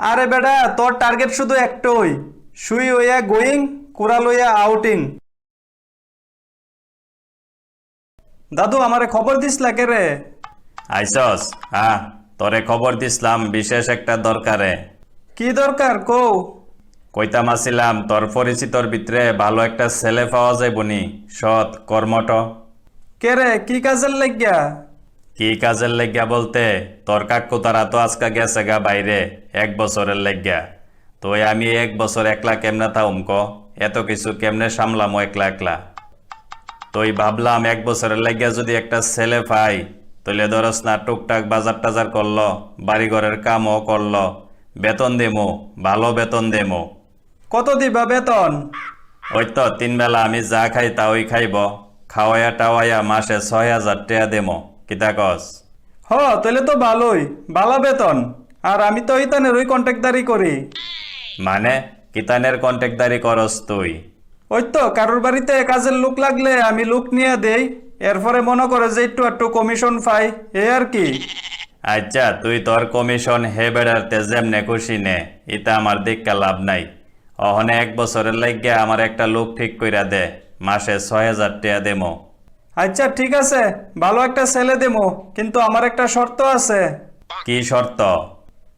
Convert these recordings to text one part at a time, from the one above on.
আরে বেটা তোর টার্গেট শুধু একটাই। শুই হইয়া গোয়িং কুড়াল হইয়া আউটিং দাদু আমারে খবর দিস লাগে রে? আইসস হ্যাঁ তোরে খবর দিসলাম বিশেষ একটা দরকারে। কি দরকার? কও। কইতাম আসিলাম তোর পরিচিতর ভিতরে ভালো একটা ছেলে পাওয়া যায় বনি সৎ কর্মট কে রে? কি কাজের লাগিয়া? কি কাজের লেগিয়া বলতে? তোর কাকু তারা তো আজকা গেছে গা বাইরে এক বছরের লেগিয়া। তো আমি এক বছর একলা কেমনে থাউম ক? এত কিছু কেমনে সামলামো একলা একলা? তুই ভাবলাম এক বছরের লাগিয়া যদি একটা ছেলে পাই তাহলে ধরস না টুকটাক বাজার টাজার করল বাড়িঘরের কামও করল। বেতন দেমো ভালো বেতন দেমো। কত দিবা বেতন? ওই তো তিন বেলা আমি যা খাই তা ওই খাইব। খাওয়াইয়া টাওয়াইয়া মাসে ছয় হাজার টাকা দেমো। কিতা কস হ তাহলে তো ভালোই। ভালো বেতন। আর আমি তো ইতানের ওই কন্ট্যাক্টদারি করি। মানে? কিতানের কন্ট্যাক্টদারি করস তুই। ওই তো কারোর বাড়িতে কাজের লোক লাগলে আমি লোক নিয়ে দেই। এরপরে মনে করে যে একটু একটু কমিশন পাই এই আর কি। আচ্ছা তুই তোর কমিশন হে বেড়াতে যেমনে খুশি নে ইতা আমার দিককা লাভ নাই। অহনে এক বছরের লাগিয়া আমার একটা লোক ঠিক কইরা দে মাসে ছয় হাজার টাকা দেমো। আচ্ছা ঠিক আছে। ভালো একটা ছেলে দেবো কিন্তু আমার একটা শর্ত আছে। কি শর্ত?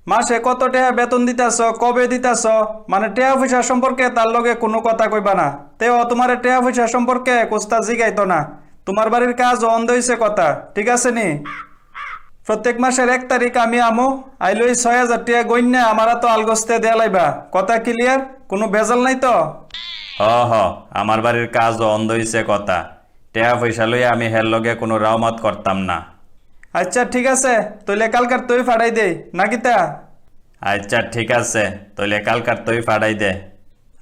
মাসে কত টাকা বেতন দিতাছ কবে দিতাছ? মানে টেয়া পয়সা সম্পর্কে তার লগে কোনো কথা কইবা না। তেও তোমার টেয়া পয়সা সম্পর্কে কোস্তা জিগাইতো না। তোমার বাড়ির কাজ অন্ধ হইছে কথা ঠিক আছে নি? প্রত্যেক মাসের এক তারিখ আমি আমো আইলই ছয় হাজার টাকা গইন্যা আমারা তো আলগস্তে দেয়া লাইবা। কথা ক্লিয়ার? কোনো ভেজাল নাই তো? হ হ আমার বাড়ির কাজ অন্ধ হইছে কথা। টেয়া পয়সা লইয়া আমি হের লগে কোনো রাওমাত করতাম না। আচ্ছা ঠিক আছে। তইলে কালকার তুই ফাড়াই দে নাকি তা আচ্ছা ঠিক আছে। তাহলে কালকার তুই ফাড়াই দে।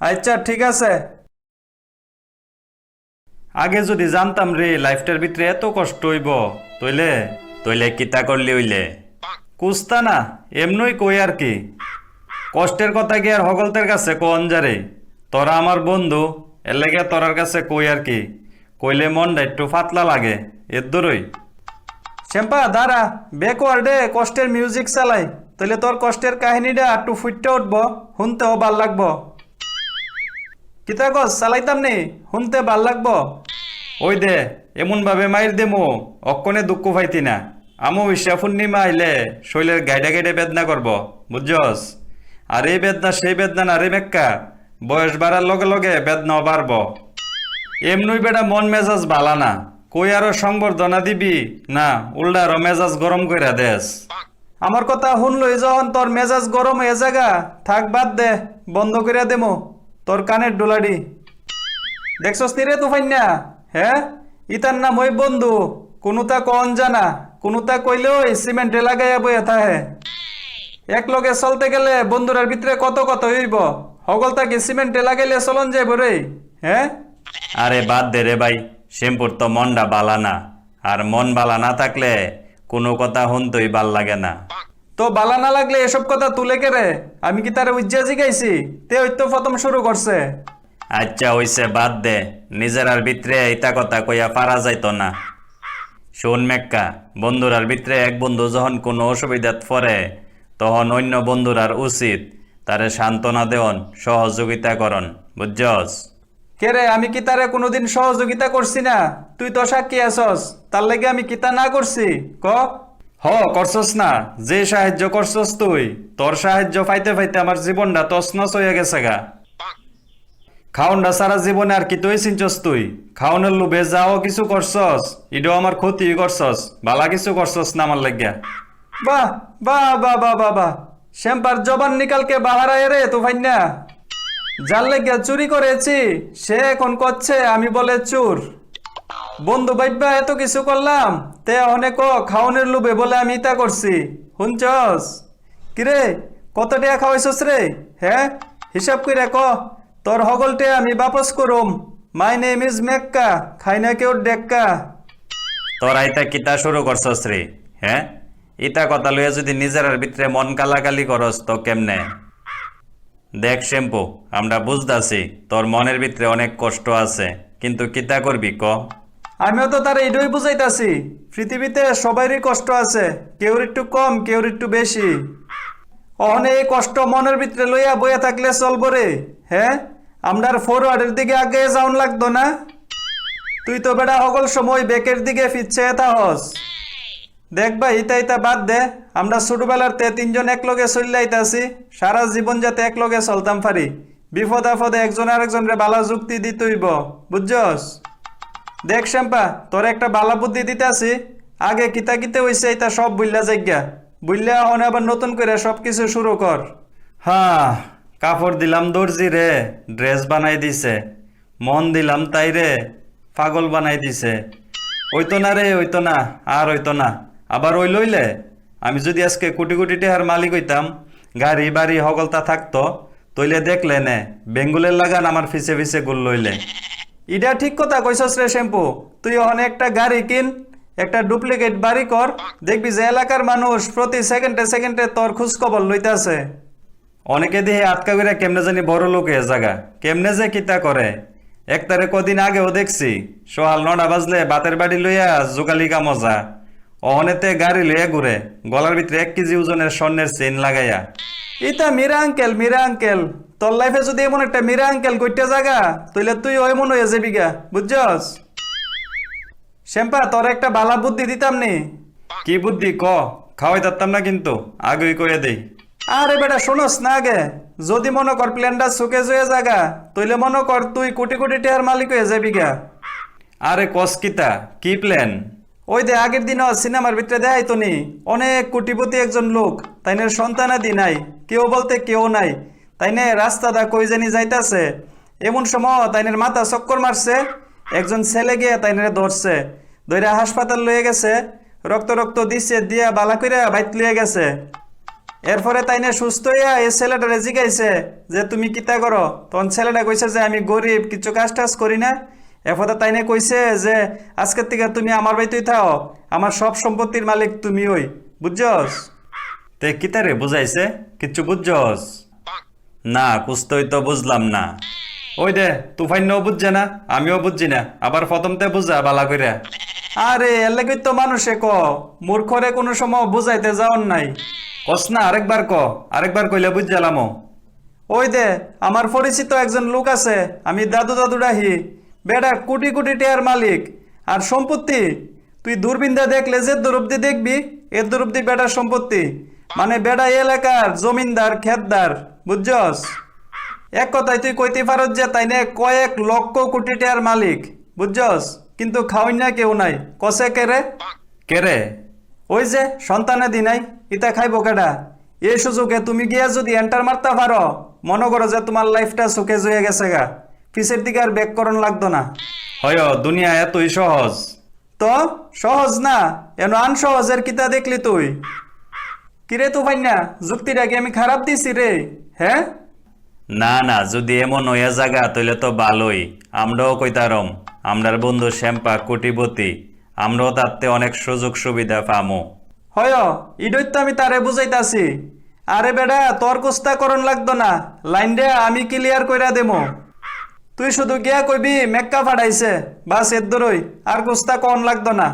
আচ্ছা ঠিক আছে। আগে যদি জানতাম রে লাইফটার ভিতরে এত কষ্ট হইব। তইলে তইলে কিতা করলি হইলে? কুস্তা না এমনই কই আর কি। কষ্টের কথা কি আর হগলতের কাছে কোন যারে? তোরা আমার বন্ধু এর লেগে তোরার কাছে কই আর কি? কইলে মনটা একটু ফাতলা লাগে এর দূরই। শ্যাম্পা দাঁড়া বেকওয়ার্ডে কষ্টের মিউজিক চালাই তাহলে তোর কষ্টের কাহিনীটা একটু ফুটতে উঠবো শুনতেও ভালো লাগবো। কিতা গছ চালাইতাম নি শুনতে ভালো লাগবো? ওই দে এমন ভাবে মাইর দেমো অক্ষণে দুঃখ পাইতি না। আমো ঈশা পূর্ণিমা আইলে শৈলের গাইডা গাইডে বেদনা করব বুঝছস? আর এই বেদনা সেই বেদনা না রে মেক্কা বয়স বাড়ার লগে লগে বেদনাও বাড়ব। এমনই বেটা মন মেজাজ বালা না। কই আরও সংবর্ধনা দিবি? না, উল্টা আরও মেজাজ গরম কইরা দেস। আমার কথা শুনলই যখন তোর মেজাজ গরম হয়ে জাগা, থাক বাদ দে, বন্ধ কইরা দেমো, তোর কানের ডোলাডি। দেখছস নি রে তুফাইন না হ্যাঁ? ইতার নাম ওই বন্ধু কোনোটা কন জানা কোনোটা কইলেও সিমেন্টে লাগাইয়া বইয়া থাহে। এক লগে চলতে গেলে বন্ধুরার ভিতরে কত কত হইব? হগল তাকে সিমেন্টে লাগাইলে চলন যাইব রে হ্যাঁ? আরে বাদ দে রে ভাই শ্যাম্পুর তো মনটা বালা না। আর মন বালা না থাকলে কোনো কথা শুনতেই ভালো লাগে না। তো বালা না লাগলে এসব কথা তুলে কে রে? আমি কি তার উজ্জা জিগাইছি? তে ওই তো প্রথম শুরু করছে। আচ্ছা হইছে বাদ দে। নিজের আর ভিতরে ইতা কথা কইয়া পারা যাইতো না। শোন মেক্কা বন্ধুরার ভিতরে এক বন্ধু যখন কোনো অসুবিধাত পড়ে তখন অন্য বন্ধুরার উচিত তারে সান্ত্বনা দেওয়ন সহযোগিতা করন। বুঝছস? কে রে, আমি কি তারে কোনোদিন সহযোগিতা করছি না? তুই তো সাক্ষী আছস, তার লাগে আমি কিতা না করছি? ক? হ, করছস না। যে সাহায্য করছস তুই, তোর সাহায্য পাইতে পাইতে আমার জীবনটা তছনছ হয়ে গেছে গা। খাওনটা সারা জীবনে আর কি তুই চিনছস তুই? খাওনের লোভে যাও কিছু করছস ইডো আমার ক্ষতি করছস, বালা কিছু করছস না আমার লাগিয়া। বাহ বাহ বাহ বাহ বাহ বাহ। শ্যাম্পার জবান নিকালকে বাহারায় রে তো ভাই না যার লেগে চুরি করেছি, সে এখন করছে আমি বলে চুর। বন্ধু বাইবা এত কিছু করলাম, তে অনেক খাওনের লোভে বলে আমি তা করছি। শুনছস? কিরে, কত টাকা খাওয়াইছস রে? হ্যাঁ হিসাব করে ক, তোর হগলটে আমি বাপস করুম। মাই নেম ইজ মেক্কা খাই না কেউ ডেক্কা। তোরা ইতা কিতা শুরু করছস রে? হ্যাঁ ইতা কথা লইয়া যদি নিজের ভিতরে মন কালাকালি করস, তো কেমনে? দেখ শ্যাম্পু, আমরা বুঝতাছি, তোর মনের ভিতরে অনেক কষ্ট আছে, কিন্তু কিতা করবি ক? আমিও তো তার এটাই বুঝাইতাছি, পৃথিবীতে সবারই কষ্ট আছে, কেউর একটু কম, কেউর একটু বেশি। অহনে এই কষ্ট মনের ভিতরে লইয়া বইয়া থাকলে চলবো রে হ্যাঁ আমরার ফরওয়ার্ডের দিকে আগে যাওন লাগতো না? তুই তো বেটা সকল সময় বেকের দিকে ফিরছে তাহস। দেখ ভাই, ইতা ইতা বাদ দে। আমরা ছোটবেলার তে তিনজন একলগে চল্লাইতাছি সারা জীবন যাতে একলগে চলতাম পারি। বিপদ আপদে একজন আরেকজনের বালা যুক্তি দিতইব বুঝছস? দেখ শ্যাম্পা, তোর একটা বালা বুদ্ধি দিতেছি। আগে কিতা কিতে হইছে এটা সব বুল্লা জায়গা বুল্লা হন আবার নতুন করে সব কিছু শুরু কর। হ্যাঁ কাপড় দিলাম দর্জি রে, ড্রেস বানাই দিছে। মন দিলাম তাই রে, পাগল বানাই দিছে। ওইতো না রে, ওইতো না, আর ওইতো না। আবার ওই লইলে? আমি যদি আজকে কোটি কোটি টাকার মালিক হইতাম, গাড়ি, বাড়ি, হগলতা থাকতো, তইলে দেখলে নে, বেঙ্গুলের লাগান আমার ফিসে ফিসে গুল লইলে। ইটা ঠিক কথা কইছস রে শ্যাম্পু, তুই ওখানে একটা গাড়ি কিন, একটা ডুপ্লিকেট বাড়ি কর, দেখবি যে এলাকার মানুষ প্রতি সেকেন্ডে সেকেন্ডে তোর খোঁজ খবর লইতাছে। অনেকে দেহে আটকা করে কেমনে জানি বড় লোক হয়ে জাগা, কেমনে যে কিতা করে। একতারে কদিন আগেও দেখছি, সোহাল নটা বাজলে বাতের বাড়ি লইয়া জোগালি মজা। অহনেতে গাড়ি লইয়া ঘুরে গলার ভিতরে এক কেজি ওজনের স্বর্ণের চেন লাগাইয়া। ইতা মীরা আঙ্কেল মীরা আঙ্কেল তোর লাইফে যদি এমন একটা মীরা আঙ্কেল কইটা জাগা তাইলে তুই ওই মন হয়ে যাবি গা বুঝছস? শ্যাম্পা তোর একটা বালা বুদ্ধি দিতাম নি। কি বুদ্ধি? ক খাওয়াই দিতাম না কিন্তু আগেই কয়ে দেই। আরে বেটা শোনস না আগে যদি মনে কর প্ল্যানটা সুকে জয়ে জাগা তইলে মনে কর তুই কোটি কোটি টাকার মালিক হয়ে যাবি গা। আরে কসকিতা কি প্ল্যান ওই দে, আগের দিনও সিনেমার ভিতরে দেখাই তো নি। অনেক কোটিপতি একজন লোক, তাইনের সন্তানাদি নাই, কেউ বলতে কেউ নাই। তাইনে রাস্তা দা কই জানি যাইতাছে। এমন সময় তাইনের মাথা চক্কর মারছে, একজন ছেলে গিয়ে তাইনের ধরছে। ধইরা হাসপাতাল লয়ে গেছে, রক্ত রক্ত দিছে, দিয়া বালা কইরা বাইত লয়ে গেছে। এরপরে তাইনে সুস্থ হইয়া এই ছেলেটারে জিগাইছে যে, তুমি কিতা করো? তখন ছেলেটা কইছে যে, আমি গরিব, কিছু কাজ টাজ করি না। এরপরে তাইনে কইছে যে, আজকের থেকে তুমি আমার বাড়িতেই থাও, আমার সব সম্পত্তির মালিক তুমি ওই, বুঝছস? তে কিতারে বুঝাইছে? কিচ্ছু বুঝছস? না কুস্তই তো বুঝলাম না। ওই দে, তুফাইনও বুঝছে না, আমিও বুঝছি না, আবার প্রথমতে বুঝা বালা কইরা। আরে লাগি তো মানুষে ক, মূর্খরে কোনো সময় বুঝাইতে যাওন নাই। কস না, আরেকবার ক, আরেকবার কইলে বুঝলাম ওই দে, আমার পরিচিত একজন লোক আছে, আমি দাদু দাদু ডাহি বেটা কোটি কোটি টিয়ার মালিক। আর সম্পত্তি তুই দূরবিন্দা দেখলে যে দূরব্দি দেখবি এর দূরব্দি বেটার সম্পত্তি। মানে বেটা এলাকার জমিনদার খেতদার বুঝছস? এক কথায় তুই কইতে পারত যে তাইনে কয়েক লক্ষ কোটি টাকার মালিক বুঝছস? কিন্তু খাওয়াই না কেউ নাই। কসে কেরে কেরে ওই যে সন্তানে দি নাই ইতা খাইব কেডা? এই সুযোগে তুমি গিয়া যদি এন্টার মারতে পারো মনে করো যে তোমার লাইফটা সুখে জয়ে গেছে গা। পিছের দিকে আর ব্যাক করণ লাগতো না। হয় দুনিয়া এতই সহজ। তো সহজ না? এন আন সহজের কিতা দেখলি তুই? কিরে তো ভাই না যুক্তিটা কি আমি খারাপ দিছি রে? হ্যাঁ? না না যদি এমন হইয়া জাগা তাহলে তো ভালোই। আমরাও কইতারম আমরার বন্ধু শ্যাম্পা কোটিপতি আমরাও তাতে অনেক সুযোগ সুবিধা পামো। হয় ইডই তো আমি তারে বুঝাইতাছি। আরে বেডা তোর কুস্তা করণ লাগতো না। লাইন দে আমি ক্লিয়ার কইরা দেমো। তুই শুধু গিয়া কইবি মেক্কা ফাটাইছে বাসের দরই আর কুস্তা কন লাগতো না।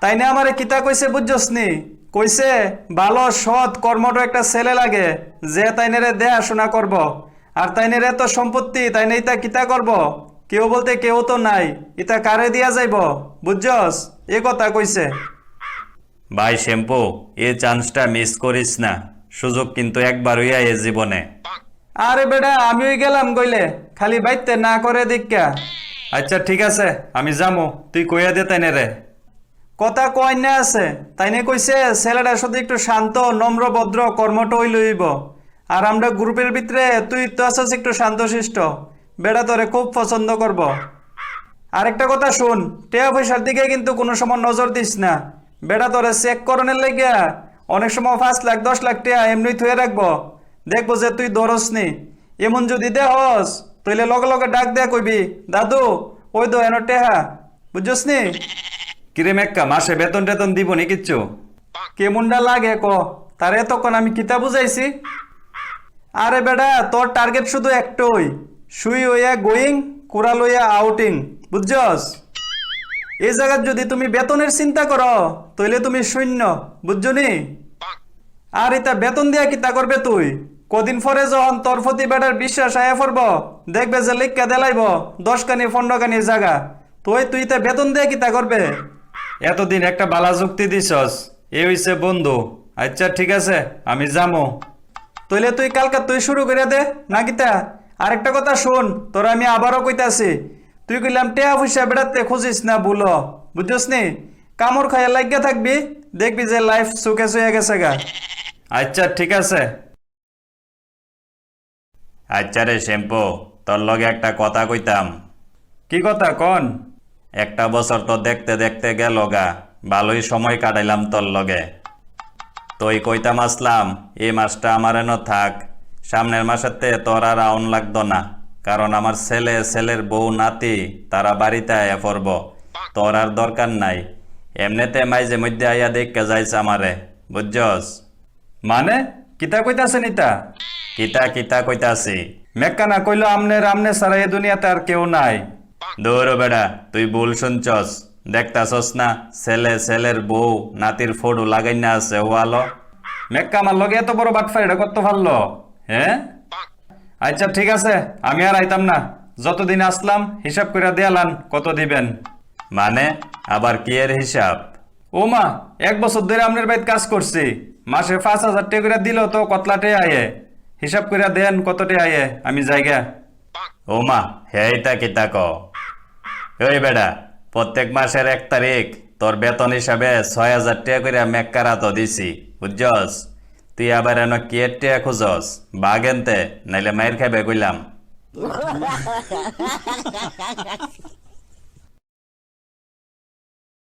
তাই না আমারে কিতা কইছে বুঝছস নি কইছে ভালো সৎ কর্মট একটা ছেলে লাগে, যে তাইনেরে দেখাশোনা করব। আর তাইনের এত সম্পত্তি তাইনে ইতা কিতা করব? কেউ বলতে কেউ তো নাই, ইতা কারে দিয়া যাইব? বুঝছস? এ কথা কইছে। ভাই শ্যাম্পু, এ চান্সটা মিস করিস না, সুযোগ কিন্তু একবার হইয়া এ জীবনে। আরে বেটা, আমিও গেলাম কইলে। খালি বাইতে না করে দীক্ষা আচ্ছা ঠিক আছে, আমি যামো। তুই কইয়া দে তাইনে রে। কথা কয় না আছে। তাইনে কইছে ছেলেটা শুধু একটু শান্ত, নম্র, ভদ্র কর্মটা ওই লইব। আর আমরা গ্রুপের ভিতরে, তুই তো আছিস একটু শান্তশিষ্ট। বেটা, তোরে খুব পছন্দ করব। আরেকটা কথা শুন, টেয়া পয়সার দিকে কিন্তু কোনো সময় নজর দিস না। বেটা, তোরে চেক করণের লেগিয়া অনেক সময় পাঁচ লাখ, দশ লাখ টেয়া এমনি থুয়ে রাখব। দেখব যে তুই দরস নি এমন যদি দেহস তাইলে লগে লগে ডাক দেয়া কইবি দাদু ওই দো এনো টেহা বুঝছস নি কিরে মেক্কা মাসে বেতন টেতন দিব নি কিচ্ছু? কেমনটা লাগে ক? তার এতক্ষণ আমি কিতা বুঝাইছি? আরে বেটা তোর টার্গেট শুধু একটাই শুই হইয়া গোয়িং কুড়াল হইয়া আউটিং বুঝছস? এই জায়গায় যদি তুমি বেতনের চিন্তা করো তাইলে তুমি শূন্য বুঝছ নি আর এটা বেতন দিয়া কিতা করবে তুই? কদিন পরে যখন তোর প্রতি বেটার বিশ্বাস আয়া পড়ব, দেখবে যে লিখকে দেলাইব দশ কানি পনেরো কানি জায়গা তুই তুই তে বেতন দিয়ে কিতা করবে? এতদিন একটা বালা যুক্তি দিছস, এ হইছে বন্ধু। আচ্ছা ঠিক আছে, আমি যামো। তইলে তুই কালকা তুই শুরু করে দে, না কিতা? আরেকটা কথা শোন, তোর আমি আবারও কইতাছি। তুই কইলাম, টেয়া পয়সা বেড়াতে খুঁজিস না, বুলো। বুঝছিস নি? কামড় খাইয়া লাগিয়া থাকবি, দেখবি যে লাইফ সুখে শুয়ে গেছে গা। আচ্ছা ঠিক আছে। আচ্ছা রে শ্যাম্পু তোর লগে একটা কথা কইতাম। কি কথা কন? একটা বছর তো দেখতে দেখতে গেল গা ভালোই সময় কাটাইলাম তোর লগে। তুই কইতাম আসলাম এই মাসটা আমার এনো থাক সামনের মাসেতে তোর আর আউন লাগতো না কারণ আমার ছেলে ছেলের বউ নাতি তারা বাড়িতে আয়া পড়ব তোর আর দরকার নাই। এমনিতে মাইজে মধ্যে আইয়া দেখকে যাইছে আমারে বুঝছস? মানে? কিতা কইতাছে নিতা কিতা কিতা কইতাছি? মেক্কানা কইলো আমনে রামনে সারা এ দুনিয়াতে আর কেউ নাই। দৌড় বেড়া তুই ভুল শুনছস। দেখতাছস না ছেলে ছেলের বউ নাতির ফটো লাগাই না আছে ওয়ালো মেক্কা আমার লগে এত বড় বাটফার এটা করতে পারল? হ্যাঁ আচ্ছা ঠিক আছে আমি আর আইতাম না। যতদিন আসলাম হিসাব করে দেয়ালান কত দিবেন? মানে আবার কি এর হিসাব? ও মা এক বছর ধরে আপনার বাড়িতে কাজ করছি। মাসে পাঁচ হাজার টাকা দিল তো কতলাটে আয়ে। হিসাব করে দেন কতটে আয়ে আমি জায়গা। ও মা হেইটা কিতা ক? ওই বেড়া প্রত্যেক মাসের এক তারিখ তোর বেতন হিসাবে ছয় হাজার টাকা করে মেক্কারা তো দিছি বুঝছস? তুই আবার এন কি এর টাকা খুঁজস? বাগেনতে নাইলে মায়ের খাবে কইলাম।